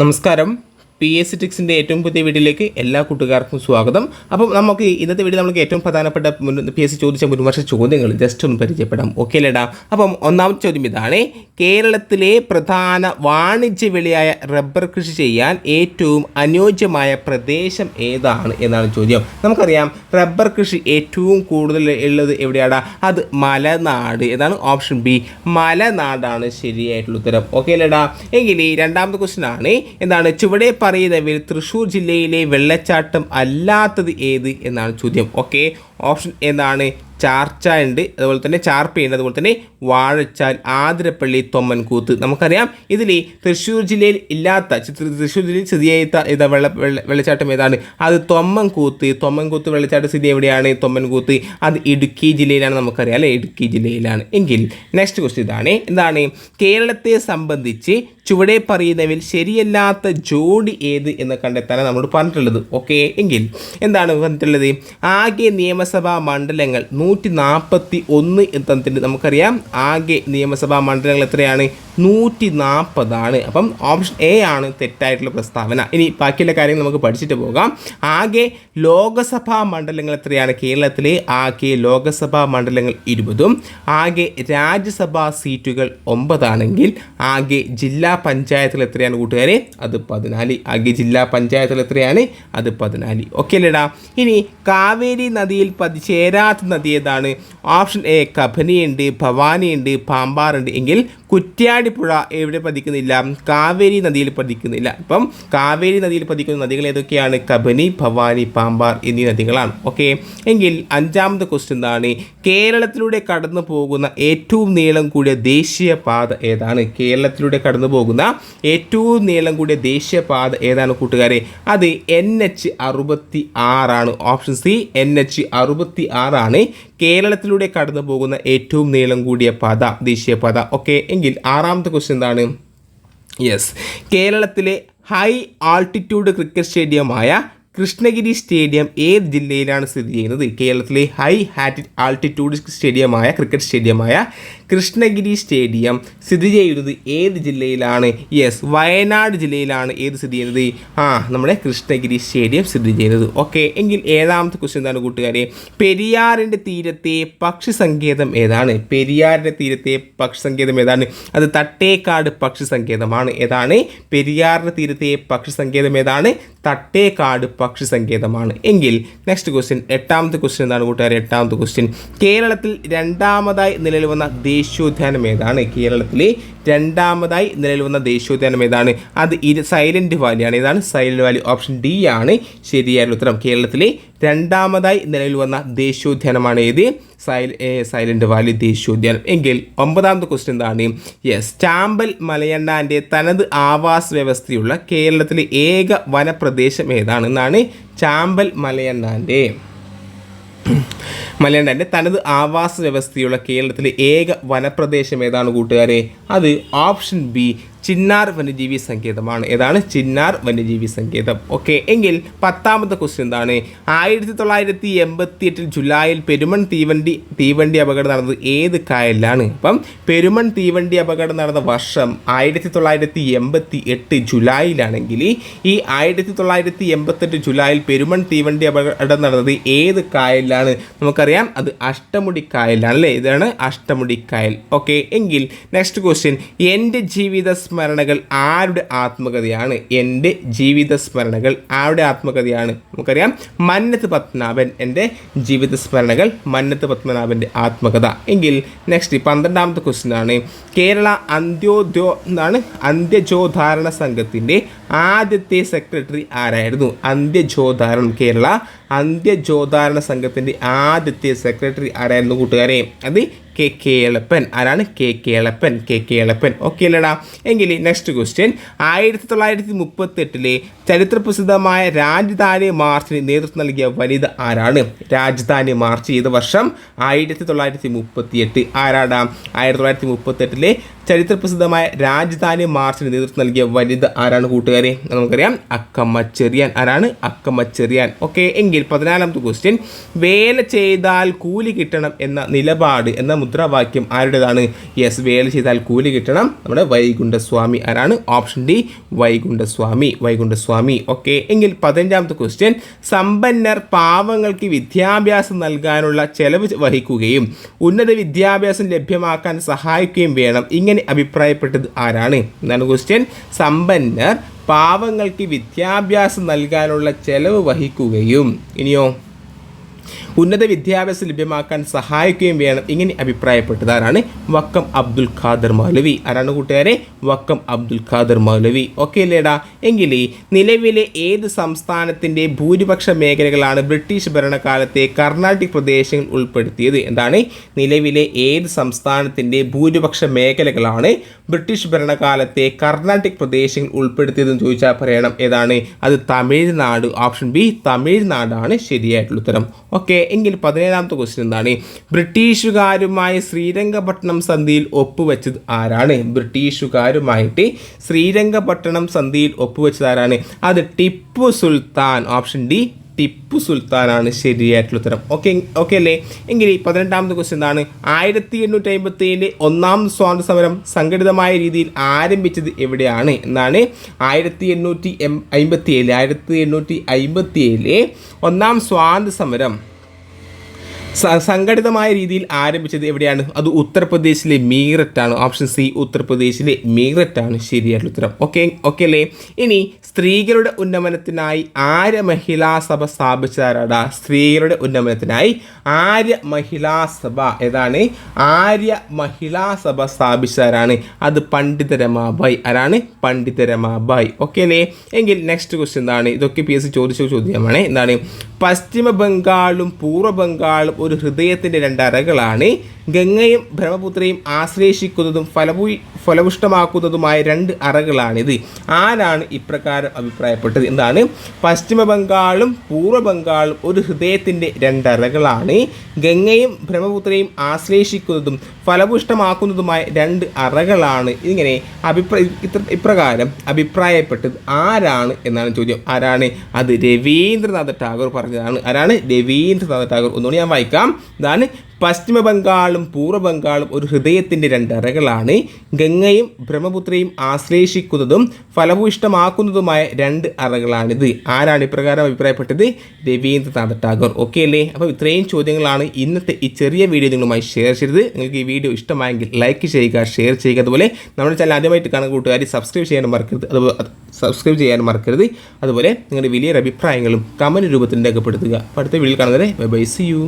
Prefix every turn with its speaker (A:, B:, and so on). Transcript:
A: നമസ്കാരം. P S ടിക്സിന്റെ ഏറ്റവും പുതിയ വീഡിയോയിലേക്ക് എല്ലാ കൂട്ടുകാർക്കും സ്വാഗതം. അപ്പം നമുക്ക് ഇന്നത്തെ വീഡിയോ നമുക്ക് ഏറ്റവും പ്രധാനപ്പെട്ട പി എസ് സി ചോദിച്ച മുൻവർഷ ചോദ്യങ്ങൾ ജസ്റ്റ് ഒന്ന് പരിചയപ്പെടാം. ഓക്കെ അല്ലേടാ? അപ്പം ഒന്നാമത്തെ ചോദ്യം ഇതാണ്. കേരളത്തിലെ പ്രധാന വാണിജ്യ വിളയായ റബ്ബർ കൃഷി ചെയ്യാൻ ഏറ്റവും അനുയോജ്യമായ പ്രദേശം ഏതാണ് എന്നാണ് ചോദ്യം. നമുക്കറിയാം റബ്ബർ കൃഷി ഏറ്റവും കൂടുതൽ ഉള്ളത് എവിടെയാണ് അത് മലനാട് എന്നാണ് ഓപ്ഷൻ ബി മലനാടാണ് ശരിയായിട്ടുള്ള ഉത്തരം. ഓക്കെ അല്ലേടാ? എങ്കിൽ രണ്ടാമത്തെ ക്വസ്റ്റ്യൻ ആണ്. എന്താണ്? ചുവടെ പറയുന്നവയിൽ തൃശ്ശൂർ ജില്ലയിലെ വെള്ളച്ചാട്ടം അല്ലാത്തത് ഏത് എന്നാണ് ചോദ്യം. ഓക്കെ ഓപ്ഷൻ എന്താണ് ചാർച്ച ഉണ്ട് അതുപോലെ തന്നെ ചാർപ്പയുണ്ട് അതുപോലെ തന്നെ വാഴച്ചാൽ ആതിരപ്പള്ളി തൊമ്മൻകൂത്ത്. നമുക്കറിയാം ഇതിൽ തൃശ്ശൂർ ജില്ലയിൽ ഇല്ലാത്ത തൃശ്ശൂർ ജില്ലയിൽ സ്ഥിതി ചെയ്ത ഇതാ വെള്ള വെള്ള- വെള്ളച്ചാട്ടം ഏതാണ്? അത് തൊമ്മൻകൂത്ത്. തൊമ്മൻകൂത്ത് വെള്ളച്ചാട്ടം സ്ഥിതി എവിടെയാണ്? തൊമ്മൻകൂത്ത്. അത് ഇടുക്കി ജില്ലയിലാണ് നമുക്കറിയാം അല്ലേ? ഇടുക്കി ജില്ലയിലാണ്. എങ്കിൽ നെക്സ്റ്റ് ക്വസ്റ്റ്യൻ ഇതാണ്. എന്താണ്? കേരളത്തെ സംബന്ധിച്ച് ചുവടെ പറയുന്നവയിൽ ശരിയല്ലാത്ത ജോഡി ഏത് എന്ന് കണ്ടെത്താനാണ് നമ്മൾ പറഞ്ഞിട്ടുള്ളത്. ഓക്കെ എങ്കിൽ എന്താണ് പറഞ്ഞിട്ടുള്ളത്? ആകെ നിയമസഭാ മണ്ഡലങ്ങൾ നൂറ്റി നാൽപ്പത്തി ഒന്ന് തന്നിട്ടുണ്ട് നമുക്കറിയാം. ആകെ നിയമസഭാ മണ്ഡലങ്ങൾ എത്രയാണ്? നൂറ്റി നാൽപ്പതാണ് അപ്പം ഓപ്ഷൻ എ ആണ് തെറ്റായിട്ടുള്ള പ്രസ്താവന. ഇനി ബാക്കിയുള്ള കാര്യങ്ങൾ നമുക്ക് പഠിച്ചിട്ട് പോകാം. ആകെ ലോകസഭാ മണ്ഡലങ്ങൾ എത്രയാണ് കേരളത്തിലെ? ആകെ ലോകസഭാ മണ്ഡലങ്ങൾ ഇരുപതും. ആകെ രാജ്യസഭാ സീറ്റുകൾ ഒമ്പതാണെങ്കിൽ ആകെ ജില്ലാ പഞ്ചായത്തിൽ എത്രയാണ് കൂട്ടുകാരെ? അത് പതിനാല്. ആകെ ജില്ലാ പഞ്ചായത്തിൽ എത്രയാണ്? അത് പതിനാല്. ഓക്കെ അല്ലേടാ? ഇനി കാവേരി നദിയിൽ പതി ചേരാത്ത നദി ഏതാണ്? ഓപ്ഷൻ എ കബനിയുണ്ട് ഭവാനിയുണ്ട് പാമ്പാറുണ്ട്. എങ്കിൽ കുറ്റ്യാടിപ്പുഴ എവിടെ പതിക്കുന്നില്ല? കാവേരി നദിയിൽ പതിക്കുന്നില്ല. അപ്പം കാവേരി നദിയിൽ പതിക്കുന്ന നദികൾ ഏതൊക്കെയാണ്? കബനി ഭവാനി പാമ്പാർ എന്നീ നദികളാണ്. ഓക്കെ? എങ്കിൽ അഞ്ചാമത്തെ ക്വസ്റ്റ്യൻ എന്താണ്? കേരളത്തിലൂടെ കടന്നു പോകുന്ന ഏറ്റവും നീളം കൂടിയ ദേശീയപാത ഏതാണ്? കേരളത്തിലൂടെ കടന്നു പോകുന്ന ഏറ്റവും നീളം കൂടിയ ദേശീയപാത ഏതാണ് കൂട്ടുകാരെ? അത് എൻ എച്ച് അറുപത്തി ആറാണ് ഓപ്ഷൻ സി എൻ എച്ച് അറുപത്തി ആറാണ് കേരളത്തിലൂടെ കടന്നു പോകുന്ന ഏറ്റവും നീളം കൂടിയ പാത ദേശീയപാത ഓക്കെ എങ്കിൽ ആറാമത്തെ ക്വസ്റ്റ്യൻ എന്താണ്? യെസ് കേരളത്തിലെ ഹൈ ആൾട്ടിറ്റ്യൂഡ് ക്രിക്കറ്റ് സ്റ്റേഡിയമായ കൃഷ്ണഗിരി സ്റ്റേഡിയം ഏത് ജില്ലയിലാണ് സ്ഥിതി ചെയ്യുന്നത്? കേരളത്തിലെ ഹൈ ഹാറ്റി ആൾട്ടിറ്റ്യൂഡ് സ്റ്റേഡിയമായ ക്രിക്കറ്റ് സ്റ്റേഡിയമായ കൃഷ്ണഗിരി സ്റ്റേഡിയം സ്ഥിതി ചെയ്യുന്നത് ഏത് ജില്ലയിലാണ്? യെസ് വയനാട് ജില്ലയിലാണ് ഏത് സ്ഥിതി ചെയ്യുന്നത്? ആ നമ്മുടെ കൃഷ്ണഗിരി സ്റ്റേഡിയം സ്ഥിതി ചെയ്യുന്നത്. ഓക്കെ എങ്കിൽ ഏഴാമത്തെ ക്വസ്റ്റ്യൻ എന്താണ് കൂട്ടുകാരെ. പെരിയാറിന്റെ തീരത്തെ പക്ഷി സങ്കേതം ഏതാണ്? പെരിയാറിന്റെ തീരത്തെ പക്ഷി സങ്കേതം ഏതാണ്? അത് തട്ടേക്കാട് പക്ഷി സങ്കേതമാണ് ഏതാണ്? പെരിയാറിന്റെ തീരത്തെ പക്ഷി സങ്കേതം ഏതാണ്? തട്ടേക്കാട് പക്ഷി സങ്കേതമാണ് എങ്കിൽ നെക്സ്റ്റ് ക്വസ്റ്റ്യൻ എട്ടാമത്തെ ക്വസ്റ്റ്യൻ എന്താണ് കൂട്ടുകാരെ എട്ടാമത്തെ ക്വസ്റ്റ്യൻ കേരളത്തിൽ രണ്ടാമതായി നിലവിൽ വന്ന ദേശീയോദ്യാനം ഏതാണ്? കേരളത്തിലെ രണ്ടാമതായി നിലവിൽ വന്ന ദേശീയോദ്യാനം ഏതാണ്? അത് ഇരു സൈലന്റ് വാലിയാണ്. ഏതാണ്? സൈലന്റ് വാലി ഓപ്ഷൻ ഡി ആണ്. ശരിയായ ഉത്തരം കേരളത്തിലെ രണ്ടാമതായി നിലവിൽ വന്ന ദേശീയോദ്യാനമാണ് ഏത്? സൈൽ സൈലന്റ് വാലി ദേശീയോദ്യാനം. എങ്കിൽ ഒമ്പതാമത്തെ ക്വസ്റ്റ്യൻ എന്താണ്? യെസ് ചാമ്പൽ മലയണ്ണാന്റെ തനത് ആവാസ വ്യവസ്ഥയുള്ള കേരളത്തിലെ ഏക വനപ്രദേശം ഏതാണെന്നാണ് ചാമ്പൽ മലയണ്ണാന്റെ മലയണ്ണാന്റെ തനത് ആവാസ വ്യവസ്ഥയുള്ള കേരളത്തിലെ ഏക വനപ്രദേശം ഏതാണ് കൂട്ടുകാരെ? അത് ഓപ്ഷൻ ബി ചിന്നാർ വന്യജീവി സങ്കേതമാണ്. ഏതാണ്? ചിന്നാർ വന്യജീവി സങ്കേതം. ഓക്കെ എങ്കിൽ പത്താമത്തെ ക്വസ്റ്റ്യൻ എന്താണ്? ആയിരത്തി തൊള്ളായിരത്തി എൺപത്തി എട്ടിൽ ജൂലൈയിൽ പെരുമൺ തീവണ്ടി തീവണ്ടി അപകടം നടന്നത് ഏത് കായലിലാണ്? അപ്പം പെരുമൺ തീവണ്ടി അപകടം നടന്ന വർഷം ആയിരത്തി തൊള്ളായിരത്തി എൺപത്തി എട്ട് ജൂലൈയിലാണെങ്കിൽ ഈ ആയിരത്തി തൊള്ളായിരത്തി എൺപത്തെട്ട് ജൂലൈയിൽ പെരുമൺ തീവണ്ടി അപകടം നടന്നത് ഏത് കായലിലാണ്? നമുക്കറിയാം അത് അഷ്ടമുടി കായലാണ് അല്ലേ ഇതാണ് അഷ്ടമുടി കായൽ. ഓക്കെ എങ്കിൽ നെക്സ്റ്റ് ക്വസ്റ്റ്യൻ എന്റെ ജീവിത സ്മരണകൾ ആരുടെ ആത്മകഥയാണ്? എന്റെ ജീവിത സ്മരണകൾ ആരുടെ ആത്മകഥയാണ്? നമുക്കറിയാം മന്നത്ത് പത്മനാഭൻ എന്റെ ജീവിത സ്മരണകൾ മന്നത്ത് പത്മനാഭന്റെ ആത്മകഥ. എങ്കിൽ നെക്സ്റ്റ് പന്ത്രണ്ടാമത്തെ ക്വസ്റ്റ്യൻ ആണ്. കേരള അന്ത്യോദ്യോ എന്താണ്? അന്ത്യജോധാരണ സംഘത്തിന്റെ ആദ്യത്തെ സെക്രട്ടറി ആരായിരുന്നു? അന്ത്യജോധാരണം കേരള. അന്ത്യജോധാരണ സംഘത്തിന്റെ ആദ്യത്തെ സെക്രട്ടറി ആരായിരുന്നു കൂട്ടുകാരെ? അത് കെ കെ എളപ്പൻ ആരാണ്? K K Elappan K K Elappan okay അല്ലടാ. എങ്കിൽ നെക്സ്റ്റ് ക്വസ്റ്റ്യൻ ആയിരത്തി തൊള്ളായിരത്തി മുപ്പത്തെട്ടിലെ ചരിത്രപ്രസിദ്ധമായ രാജധാനി മാർച്ചിന് നേതൃത്വം നൽകിയ വനിത ആരാണ്? രാജധാനി മാർച്ച് ചെയ്ത വർഷം? ആയിരത്തി തൊള്ളായിരത്തി മുപ്പത്തി എട്ട് ആരാടാ? ആയിരത്തി തൊള്ളായിരത്തി മുപ്പത്തെട്ടിലെ ചരിത്രപ്രസിദ്ധമായ രാജധാനി മാർച്ചിന് നേതൃത്വം നൽകിയ വനിത ആരാണ് കൂട്ടുകാരെ? നമുക്കറിയാം. അക്കമ്മ ചെറിയാൻ ആരാണ്? അക്കമ്മ ചെറിയാൻ. ഓക്കെ എങ്കിൽ പതിനാലാമത്തെ ക്വസ്റ്റ്യൻ വേല ചെയ്താൽ കൂലി കിട്ടണം എന്ന നിലപാട് എന്ന മുദ്രാവാക്യം ആരുടേതാണ്? യെസ് വേല ചെയ്താൽ കൂലി കിട്ടണം. നമ്മുടെ വൈകുണ്ഠസ്വാമി ആരാണ്? Option D Vaikundaswami Vaikundaswami. Okay എങ്കിൽ പതിനഞ്ചാമത്തെ ക്വസ്റ്റ്യൻ സമ്പന്നർ പാവങ്ങൾക്ക് വിദ്യാഭ്യാസം നൽകാനുള്ള ചെലവ് വഹിക്കുകയും ഉന്നത വിദ്യാഭ്യാസം ലഭ്യമാക്കാൻ സഹായിക്കുകയും വേണം. ഇങ്ങനെ അഭിപ്രായപ്പെട്ടത് ആരാണ്? എന്നാണ് ക്വസ്റ്റ്യൻ സമ്പന്നർ പാവങ്ങൾക്ക് വിദ്യാഭ്യാസം നൽകാനുള്ള ചെലവ് വഹിക്കുകയും. ഇനിയോ? ഉന്നത വിദ്യാഭ്യാസം ലഭ്യമാക്കാൻ സഹായിക്കുകയും വേണം ഇങ്ങനെ അഭിപ്രായപ്പെട്ടത് ആരാണ് വക്കം അബ്ദുൽ ഖാദർ മൗലവി. ആരാണ് കൂട്ടുകാരെ? വക്കം അബ്ദുൽ ഖാദർ മൗലവി. ഓക്കെ അല്ലേടാ? എങ്കിൽ നിലവിലെ ഏത് സംസ്ഥാനത്തിന്റെ ഭൂരിപക്ഷ മേഖലകളാണ് ബ്രിട്ടീഷ് ഭരണകാലത്തെ കർണാട്ടിക് പ്രദേശങ്ങൾ ഉൾപ്പെടുത്തിയത്? എന്താണ്? നിലവിലെ ഏത് സംസ്ഥാനത്തിന്റെ ഭൂരിപക്ഷ മേഖലകളാണ് ബ്രിട്ടീഷ് ഭരണകാലത്തെ കർണാട്ടിക് പ്രദേശങ്ങൾ ഉൾപ്പെടുത്തിയതെന്ന് ചോദിച്ചാൽ പറയണം. ഏതാണ്? അത് തമിഴ്നാട്. Option B തമിഴ്നാടാണ്. ശരിയായിട്ടുള്ള ഉത്തരം. ഓക്കെ എങ്കിൽ പതിനേഴാമത്തെ ക്വസ്റ്റ്യൻ എന്താണ്? ബ്രിട്ടീഷുകാരുമായി ശ്രീരംഗപട്ടണം സന്ധിയിൽ ഒപ്പുവെച്ചത് ആരാണ്? ബ്രിട്ടീഷുകാരുമായിട്ട് ശ്രീരംഗപട്ടണം സന്ധിയിൽ ഒപ്പുവെച്ചത് ആരാണ്? അത് ടിപ്പു സുൽത്താൻ. ഓപ്ഷൻ ഡി ടിപ്പു സുൽത്താനാണ് ശരിയായിട്ടുള്ള ഉത്തരം. ഓക്കെ ഓക്കെ അല്ലേ? എങ്കിൽ പതിനെട്ടാമത്തെ ക്വസ്റ്റ്യൻ എന്താണ്? ആയിരത്തി എണ്ണൂറ്റി അമ്പത്തി ഏഴിലെ ഒന്നാം സ്വാതന്ത്ര്യ സമരം സംഘടിതമായ രീതിയിൽ ആരംഭിച്ചത് എവിടെയാണ്? എന്നാണ് ആയിരത്തി എണ്ണൂറ്റി എം അമ്പത്തി ഏഴിൽ ആയിരത്തി എണ്ണൂറ്റി അമ്പത്തി ഏഴിലെ ഒന്നാം സ്വാതന്ത്ര്യ സമരം സംഘടിതമായ രീതിയിൽ ആരംഭിച്ചത് എവിടെയാണ്? അത് ഉത്തർപ്രദേശിലെ മീററ്റാണ് ഓപ്ഷൻ സി ഉത്തർപ്രദേശിലെ മീററ്റാണ് ശരിയായിട്ടുള്ള ഉത്തരം. ഓക്കെ ഓക്കെ അല്ലേ? ഇനി സ്ത്രീകളുടെ ഉന്നമനത്തിനായി ആര്യ മഹിളാ സഭ സ്ഥാപിച്ചതാരാടാ? സ്ത്രീകളുടെ ഉന്നമനത്തിനായി ആര്യ മഹിളാ സഭ ഏതാണ്? ആര്യ മഹിളാ സഭ സ്ഥാപിച്ചതാരാണ്? അത് പണ്ഡിത രമാബായ്. ആരാണ്? പണ്ഡിത രമാബായ്. ഓക്കെ അല്ലേ? എങ്കിൽ നെക്സ്റ്റ് ക്വസ്റ്റ്യൻ എന്താണ് ഇതൊക്കെ പി എസ് സി ചോദിച്ച ചോദ്യമാണ്. എന്താണ്? പശ്ചിമ ബംഗാളും പൂർവ ബംഗാളും ഒരു ഹൃദയത്തിന്റെ രണ്ടറകളാണ് ഗംഗയും ബ്രഹ്മപുത്രയും ആശ്ലേഷിക്കുന്നതും ഫലഭൂ ഫലപുഷ്ടമാക്കുന്നതുമായ രണ്ട് അറകളാണിത്. ആരാണ് ഇപ്രകാരം അഭിപ്രായപ്പെട്ടത്? എന്താണ്? പശ്ചിമ ബംഗാളും പൂർവ ബംഗാളും ഒരു ഹൃദയത്തിന്റെ രണ്ടറകളാണ്. ഗംഗയും ബ്രഹ്മപുത്രയും ആശ്ലേഷിക്കുന്നതും ഫലപുഷ്ടമാക്കുന്നതുമായ രണ്ട് അറകളാണ്. ഇങ്ങനെ അഭിപ്രായ ഇപ്രകാരം അഭിപ്രായപ്പെട്ടത് ആരാണ് എന്നാണ് ചോദ്യം. ആരാണ്? അത് രവീന്ദ്രനാഥ ടാഗോർ പറഞ്ഞതാണ്. ആരാണ്? രവീന്ദ്രനാഥ ടാഗോർ. ഒന്നുകൂടി ഞാൻ വായിക്കാം. ഇതാണ് പശ്ചിമ ബംഗാളും പൂർവ ബംഗാളും ഒരു ഹൃദയത്തിന്റെ രണ്ടറകളാണ്. ഗംഗയും ബ്രഹ്മപുത്രയും ആശ്ലേഷിക്കുന്നതും ഫലഭൂയിഷ്ടമാക്കുന്നതുമായ രണ്ട് അറകളാണിത്. ആരാണ് ഇപ്രകാരം അഭിപ്രായപ്പെട്ടത്? രവീന്ദ്രനാഥ് ടാഗോർ. ഓക്കെ അല്ലേ? അപ്പോൾ ഇത്രയും ചോദ്യങ്ങളാണ് ഇന്നത്തെ ഈ ചെറിയ വീഡിയോ നിങ്ങളുമായി ഷെയർ ചെയ്തത്. നിങ്ങൾക്ക് ഈ വീഡിയോ ഇഷ്ടമായെങ്കിൽ ലൈക്ക് ചെയ്യുക ഷെയർ ചെയ്യുക. അതുപോലെ നമ്മുടെ ചാനൽ ആദ്യമായിട്ട് കാണുന്ന കൂട്ടുകാർ സബ്സ്ക്രൈബ് ചെയ്യാനും മറക്കരുത്. അതുപോലെ സബ്സ്ക്രൈബ് ചെയ്യാനും മറക്കരുത്. അതുപോലെ നിങ്ങളുടെ വലിയൊരു അഭിപ്രായങ്ങളും കമന്റ് രൂപത്തിൽ രേഖപ്പെടുത്തുക. അടുത്ത വീഡിയോയിൽ കാണുന്നവരെ ബൈ ബൈ സി യു